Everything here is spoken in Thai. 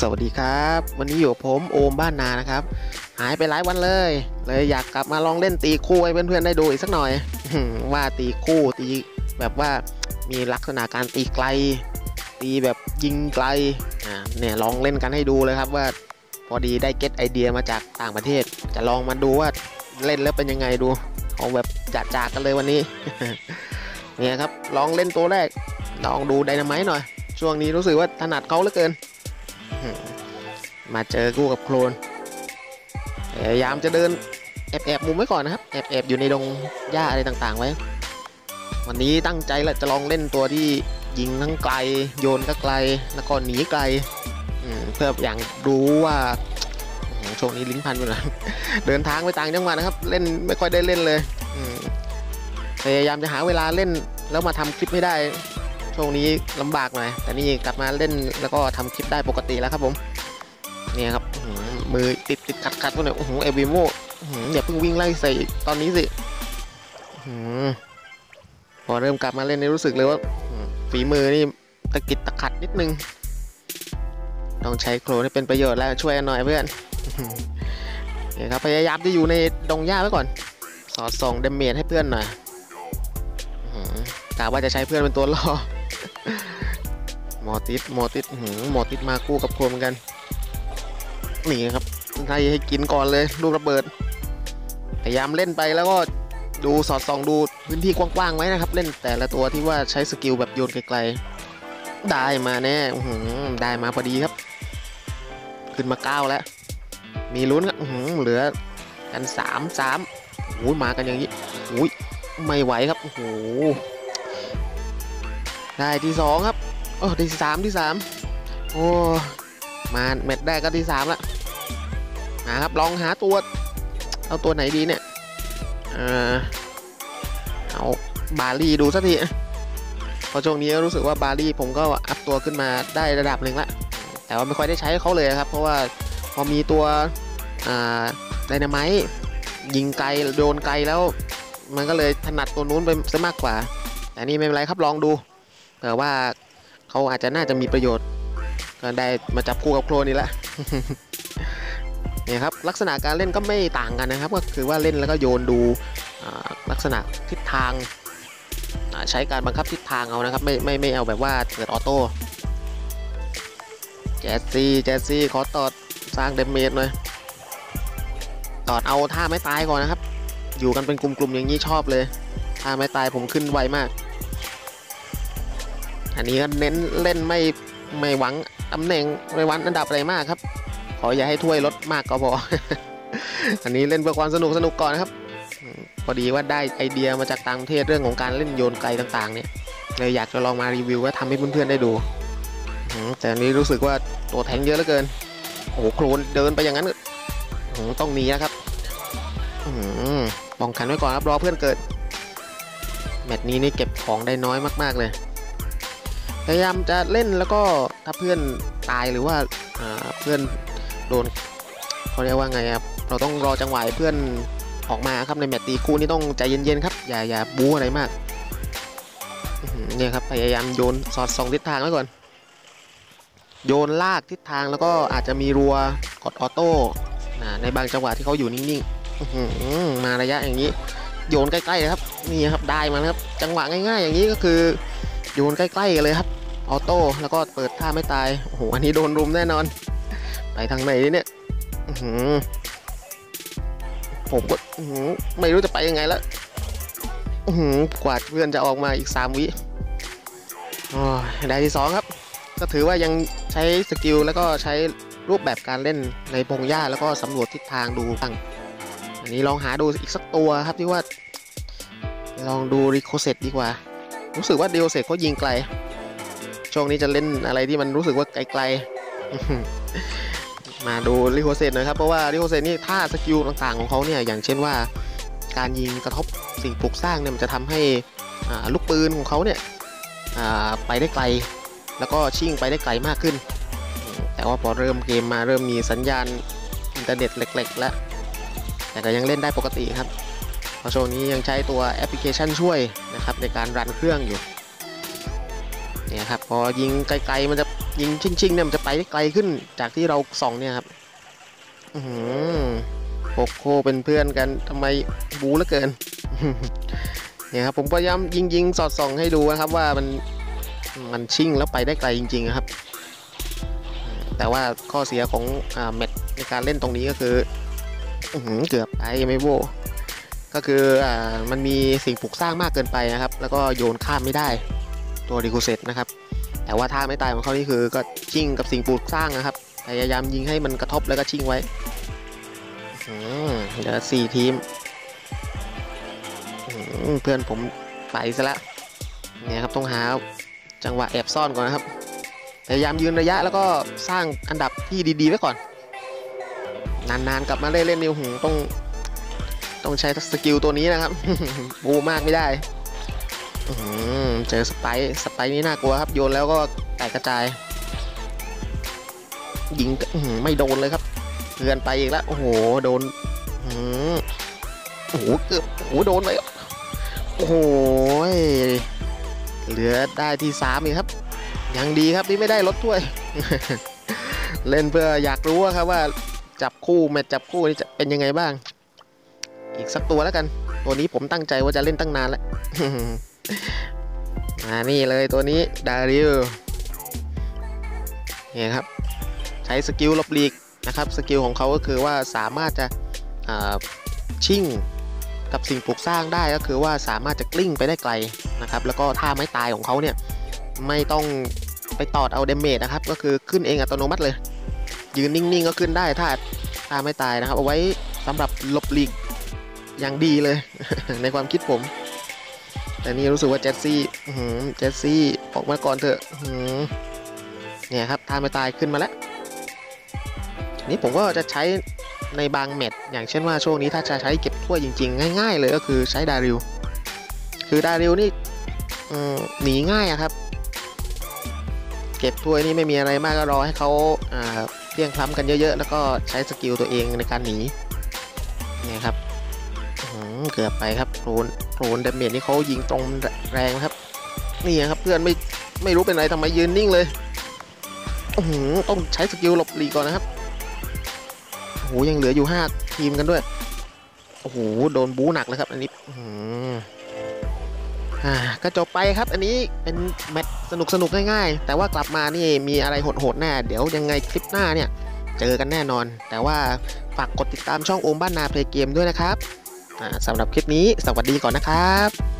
สวัสดีครับ วันนี้อยู่ผมโอมบ้านนานะครับ หายไปหลายวันเลย เลยอยากกลับมาลองเล่นตีคู่ให้เพื่อนๆได้ดูอีกสักหน่อย ว่าตีคู่ตีแบบว่ามีลักษณะการตีไกล ตีแบบยิงไกลอ่าเนี่ยลองเล่นกันให้ดูเลยครับว่า พอดีได้เก็ตไอเดียมาจากต่างประเทศ จะลองมาดูว่าเล่นแล้วเป็นยังไงดูเอาแบบจัดจากกันเลยวันนี้เนี่ยครับลองเล่นตัวแรกลองดูไดนาไมต์หน่อย ช่วงนี้รู้สึกว่าถนัดเขาเหลือเกิน มาเจอกู้กับโคลนพยายามจะเดินแอบแอบมุมไว้ก่อนนะครับแอบแอบอยู่ในดงหญ้าอะไรต่างๆไว้ วันนี้ตั้งใจแหละจะลองเล่นตัวที่ยิงทั้งไกล โยนก็ไกลแล้วก็หนีไกลเพื่ออย่างรู้ว่าโช่วงนี้ลิ้นพันไปหน่อยเดินทางไปต่างจังหวัดนะครับ เล่นไม่ค่อยได้เล่นเลยพยายามจะหาเวลาเล่นแล้วมาทำคลิปไม่ได้ ช่วงนี้ลำบากหน่อยแต่นี่กลับมาเล่นแล้วก็ทำคลิปได้ปกติแล้วครับผมเนี่ยครับมือติดติดขัดขัดพวกเนี่ยโอ้โหเอวิโมอย่าเพิ่งวิ่งไล่ใส่ตอนนี้สิอพอเริ่มกลับมาเล่นนี่รู้สึกเลยว่าฝีมือนี่ตะกิดตะขัดนิดนึงต้องใช้โครนให้เป็นประโยชน์แล้วช่วยกันหน่อยเพื่อนเนี่ยครับพยายามจะอยู่ในดงหญ้าไว้ก่อน สอดส่องเดเมจให้เพื่อนหน่อยอื้อหือกะว่าจะใช้เพื่อนเป็นตัวล่อ มอติดหมอติดอื้อหือหมอติดมาคู่กับโคมกันนี่ครับไทยให้กินก่อนเลยลูกระเบิด พยายามเล่นไปแล้วก็ดูสอดส่องดูพื้นที่กว้างๆไว้นะครับ เล่นแต่ละตัวที่ว่าใช้สกิลแบบโยนไกลๆ ได้มาแน่หือได้มาพอดีครับ ขึ้นมาเก้าแล้ว มีลุ้นครับหือเหลือกันสามสามโอ้ยมากันอย่างนี้โอ้ยไม่ไหวครับโอ้โหได้ที่สองครับ โอ้ที่สามที่สามโอ้มาแมตช์แรกก็ที่สามละมาครับลองหาตัว เอาตัวไหนดีเนี่ยเออเอาบาลีดูสักทีเพอช่วงนี้รู้สึกว่าบาลีผมก็อัพตัวขึ้นมาได้ระดับหนึ่งละแต่ว่าไม่ค่อยได้ใช้เขาเลยครับ เพราะว่าพอมีตัวอ่าไดนาไมต์ยิงไกลโดนไกลแล้ว มันก็เลยถนัดตัวนู้นไปซะมากกว่า แต่นี่ไม่เป็นไรครับลองดูแต่ว่า เขาอาจจะน่าจะมีประโยชน์ ก็ได้มาจับคู่กับโครนี่แหละเนี่ยครับลักษณะการเล่นก็ไม่ต่างกันนะครับ ก็คือว่าเล่นแล้วก็โยนดูลักษณะทิศทางใช้การบังคับทิศทางเอานะครับ ไม่ไม่ไม่เอาแบบว่าเกิดออโต้แจสซี่แจสซี่ขอตอดสร้างเดเมจหน่อยตอดเอาท่าไม่ตายก่อนนะครับ อยู่กันเป็นกลุ่มๆอย่างนี้ชอบเลยท่าไม่ตายผมขึ้นไวมาก อันนี้ก็เน้นเล่นไม่ไม่หวังตำแหน่งไม่หวังอันดับอะไรมากครับ ขออย่าให้ถ้วยลดมากก็พอ อันนี้เล่นเพื่อความสนุกสนุกก่อนนะครับ พอดีว่าได้ไอเดียมาจากต่างประเทศเรื่องของการเล่นโยนไกลต่างๆ เนี่ยเลยอยากจะลองมารีวิวว่าทำให้เพื่อนๆได้ดู แต่อันนี้รู้สึกว่าตัวแทงเยอะเหลือเกิน โอ้โหโคลนเดินไปอย่างนั้นต้องหนีนะครับป้องกันไว้ก่อนครับรอเพื่อนเกิด แมตช์นี้นี่เก็บของได้น้อยมากๆเลย พยายามจะเล่นแล้วก็ถ้าเพื่อนตายหรือว่าเพื่อนโดนเขาเรียกว่าไงครับเราต้องรอจังหวะเพื่อนออกมาครับในแมตตีคู่นี่ต้องใจเย็นๆครับอย่าอย่าบู๊อะไรมากเนี่ยครับพยายามโยนสอดสองทิศทางไว้ก่อน โยนลากทิศทางแล้วก็อาจจะมีรัวกดออโต้นะในบางจังหวะที่เขาอยู่นิ่งๆมาระยะอย่างนี้โยนใกล้ๆเลยครับนี่ครับได้มาครับ จังหวะง่ายๆ อย่างนี้ก็คือโยนใกล้ๆกันเลยครับ ออโต้แล้วก็เปิดท่าไม่ตาย โอ้โห อันนี้โดนรุมแน่นอน ไปทางไหนเนี่ยหือผมก็หือไม่รู้จะไปยังไงแล้วหือกว่าเพื่อนจะออกมาอีก 3 วิอ้ยได้ที่ 2 ครับ ก็ถือว่ายังใช้สกิลแล้วก็ใช้รูปแบบการเล่นในพงหญ้าแล้วก็สำรวจทิศทางดูบ้าง อันนี้ลองหาดูอีกสักตัวครับที่ว่า ลองดูริโคเซตดีกว่า รู้สึกว่าเดโอเซตเขายิงไกล ช่วงนี้จะเล่นอะไรที่มันรู้สึกว่าไกลๆ มาดูริโคเซตหน่อยครับ เพราะว่าริโคเซตนี่ท่าสกิลต่างๆของเขาเนี่ยอย่างเช่นว่า การยิงกระทบสิ่งปลูกสร้างเนี่ยมันจะทำให้ลูกปืนของเขาเนี่ยไปได้ไกล แล้วก็ชิ่งไปได้ไกลมากขึ้น แต่ว่าพอเริ่มเกมมาเริ่มมีสัญญาณอินเทอร์เน็ตเล็ก ๆ แล้ว แต่ก็ยังเล่นได้ปกติครับเพราะช่วงนี้ยังใช้ตัวแอปพลิเคชันช่วยนะครับในการรันเครื่องอยู่ เนี่ยครับพอยิงไกลๆมันจะยิงชิงๆเนี่ยมันจะไปได้ไกลขึ้นจากที่เราส่องเนี่ยครับอือหือโคโคเป็นเพื่อนกันทำไมบูเหลือเกินเนี่ยครับผมพยายามยิงๆสอดส่องให้ดูนะครับว่ามันมันชิ่งแล้วไปได้ไกลจริงๆครับ แต่ว่าข้อเสียของอแมตช์ในการเล่นตรงนี้ก็คืออื้อหือเกือบไปไม่โวก็คืออ่ามันมีสิ่งปลูกสร้างมากเกินไปนะครับ แล้วก็โยนข้ามไม่ได้ ตัวริคูเซตนะครับ แต่ว่าท่าไม่ตายของเขานี่คือก็ชิ่งกับสิ่งปลูกสร้างนะครับ พยายามยิงให้มันกระทบแล้วก็ชิ่งไว้เหลือสี่ทีม เพื่อนผมไปซะล้วเนี่ยครับต้องหาจังหวะแอบซ่อนก่อนนะครับ พยายามยืนระยะแล้วก็สร้างอันดับที่ดีๆไว้ก่อน นานๆกลับมาเล่นเล่นนิวหูต้องต้องใช้สกิลตัวนี้นะครับบูมากไม่ได้อื เจอสไปสไปนี่น่ากลัวครับ โยนแล้วก็แตกกระจาย ยิงไม่โดนเลยครับเพื่อนไปอีกแล้วโอ้โหโดนโอ้โหเกือบโอ้โหโดนไปโอ้โหเหลือได้ที่สามอีกครับ ยังดีครับที่ไม่ได้ลดถ้วย เล่นเพื่ออยากรู้ครับว่าจับคู่แมตช์จับคู่นี่จะเป็นยังไงบ้าง อีกสักตัวแล้วกัน ตัวนี้ผมตั้งใจว่าจะเล่นตั้งนานแล้ว มานี่เลยตัวนี้ดาริลนี่ครับ ใช้สกิลลบลีกนะครับสกิลของเขาก็คือว่าสามารถจะชิ่งกับสิ่งปลูกสร้างได้ก็คือว่าสามารถจะกลิ้งไปได้ไกลนะครับ แล้วก็ท่าไม้ตายของเขาเนี่ยไม่ต้องไปตอดเอาเดเมจนะครับ ก็คือขึ้นเองอัตโนมัติเลย ยืนนิ่งๆก็ขึ้นได้ถ้าถ้าไม่ตายนะครับ เอาไว้สำหรับหลบหลีกอย่างดีเลย ในความคิดผม แต่นี่รู้สึกว่าเจสซี่เจสซี่ออกมาก่อนเถอะเนี่ยครับท่าไม่ตายขึ้นมาแล้วนี่ผมก็จะใช้ในบางแมตช์อย่างเช่นว่าช่วงนี้ถ้าจะใช้เก็บถ้วยจริง ๆ ง่าย ๆ เลยก็คือใช้ดาริวคือดาริวนี่หนีง่ายอะครับ เก็บถ้วยนี่ไม่มีอะไรมากก็รอให้เขาเพียงพล้ำกันเยอะๆ แล้วก็ใช้สกิลตัวเองในการหนีเนี่ยครับ เกือบไปครับโครนโครนเดเมจนี่เขายิงตรงแรงนะครับ นี่ครับเพื่อนไม่ไม่รู้เป็นไรทำไมยืนนิ่งเลยอื้อหือต้องใช้สกิลหลบหลีกก่อนนะครับโอ้โหยังเหลืออยู่5ทีมกันด้วยโอ้โหโดนบู๊หนักเลยครับ อันนี้อ่าก็จบไปครับ อันนี้เป็นแมตช์สนุกสนุกง่ายๆ แต่ว่ากลับมานี่มีอะไรโหดๆแน่เดี๋ยวยังไงคลิปหน้าเนี่ย เจอกันแน่นอน แต่ว่าฝากกดติดตามช่องโอมบ้านนาเพลย์เกมด้วยนะครับ สำหรับคลิปนี้สวัสดีก่อนนะครับ